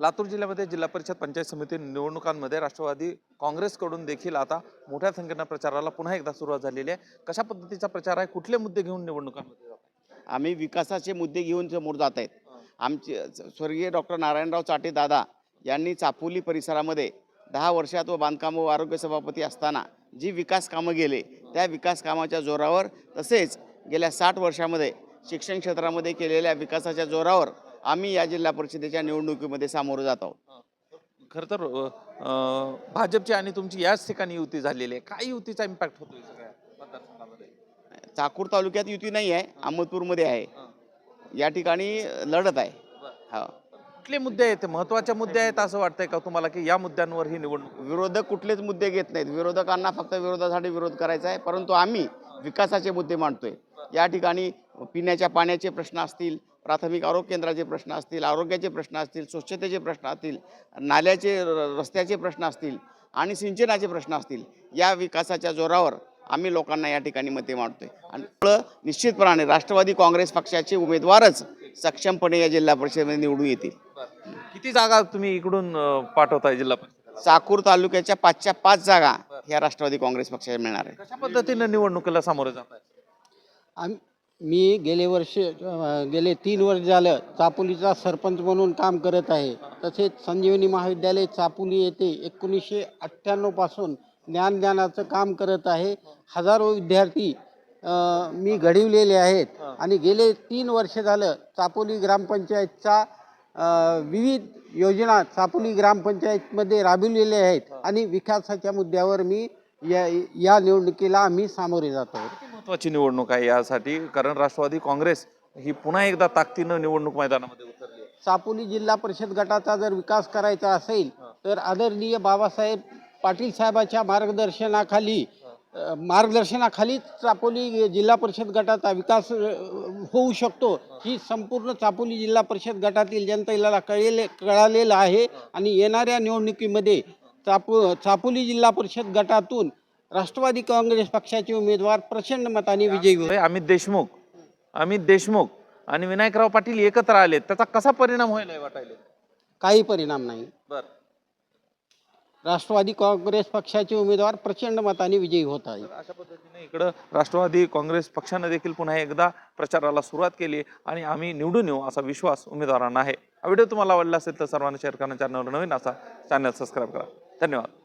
लातूर जिल्ह्यामध्ये जिल्हा परिषद पंचायत समिती निवडणुकांमध्ये राष्ट्रवादी काँग्रेसकडून देखील आता मोठ्या संख्येनं प्रचाराला पुन्हा एकदा सुरुवात झालेली आहे. कशा पद्धतीचा प्रचार आहे? कुठले मुद्दे घेऊन निवडणुकांमध्ये? आम्ही विकासाचे मुद्दे घेऊन समोर जात आहेत. आमचे स्वर्गीय डॉक्टर नारायणराव चाटे दादा यांनी चापोली परिसरामध्ये दहा वर्षात व बांधकाम व आरोग्य सभापती असताना जी विकास कामं गेले त्या विकास कामाच्या जोरावर तसेच गेल्या साठ वर्षामध्ये शिक्षण क्षेत्रामध्ये केलेल्या विकासाच्या जोरावर आम्ही या जिल्हा परिषदेच्या निवडणुकीमध्ये सामोरं जात आहोत. खरं तर अ, भाजपची आणि तुमची याच ठिकाणी युती झालेली आहे. काय युतीचा इम्पॅक्ट होतोय सगळ्या मतदारसंघामध्ये? चाकूर तालुक्यात युती नाही आहे अहमदपूरमध्ये आहे. या ठिकाणी लढत आहे. हा. कुठले मुद्दे आहेत? महत्त्वाचे मुद्दे आहेत असं वाटतंय का तुम्हाला की या मुद्द्यांवर ही निवडणूक विरोधक कुठलेच मुद्दे घेत नाहीत. विरोधकांना फक्त विरोधासाठी विरोध करायचा आहे परंतु आम्ही विकासाचे मुद्दे मांडतोय. या ठिकाणी पिण्याच्या पाण्याचे प्रश्न असतील प्राथमिक आरोग्य केंद्राचे प्रश्न असतील आरोग्याचे प्रश्न असतील स्वच्छतेचे प्रश्न असतील नाल्याचे रस्त्याचे प्रश्न असतील आणि सिंचनाचे प्रश्न असतील या विकासाच्या जोरावर आम्ही लोकांना या ठिकाणी मते मांडतोय. आणि निश्चितपणाने राष्ट्रवादी काँग्रेस पक्षाचे उमेदवारच सक्षमपणे या जिल्हा परिषदेमध्ये निवडून येतील. किती जागा तुम्ही इकडून पाठवताय जिल्हा परिषदेला चाकूर तालुक्याच्या पाचच्या पाच जागा ह्या राष्ट्रवादी काँग्रेस पक्षाच्या मिळणार आहे कशा पद्धतीनं निवडणुकीला सामोरे जात आहे आम मी गेले वर्ष गेले तीन वर्ष झालं चापोलीचा सरपंच म्हणून काम करत आहे. तसेच संजीवनी महाविद्यालय चापोली येथे एकोणीसशे अठ्ठ्याण्णवपासून ज्ञानदानाचं काम करत आहे. हजारो विद्यार्थी मी घडविलेले आहेत. आणि गेले तीन वर्ष झालं चापोली ग्रामपंचायतचा विविध योजना चापोली ग्रामपंचायतमध्ये राबविलेल्या आहेत. आणि विकासाच्या मुद्द्यावर मी या या निवडणुकीला आम्ही सामोरे जात आहोत. महत्वाची निवडणूक आहे यासाठी कारण राष्ट्रवादी काँग्रेस ही पुन्हा एकदा ताकदीनं निवडणूक मैदानामध्ये उतरली आहे. चापोली जिल्हा परिषद गटाचा जर विकास करायचा असेल तर आदरणीय बाबासाहेब पाटील साहेबाच्या मार्गदर्शनाखाली अ, मार्गदर्शनाखाली चापोली जिल्हा परिषद गटाचा विकास अ, होऊ शकतो. ही संपूर्ण चापोली जिल्हा परिषद गटातील जनतेला कळले कळालेलं आहे. आणि येणाऱ्या निवडणुकीमध्ये चापो चापोली जिल्हा परिषद गटातून राष्ट्रवादी काँग्रेस पक्षाचे उमेदवार प्रचंड मताने विजयी अरे अमित देशमुख अमित देशमुख आणि विनायकराव पाटील एकत्र आले. त्याचा कसा परिणाम होईल वाटायला? काही परिणाम नाही. बर. राष्ट्रवादी काँग्रेस पक्षाचे उमेदवार प्रचंड मताने विजयी होत आहे अशा पद्धतीने इकडं राष्ट्रवादी काँग्रेस पक्षानं देखील पुन्हा एकदा प्रचाराला सुरुवात केली आणि आम्ही निवडून येऊ असा विश्वास उमेदवारांना आहे. हा व्हिडिओ तुम्हाला आवडला असेल तर सर्वांना शेअर करा चॅनलवर नवीन असा चॅनल सबस्क्राईब करा. धन्यवाद.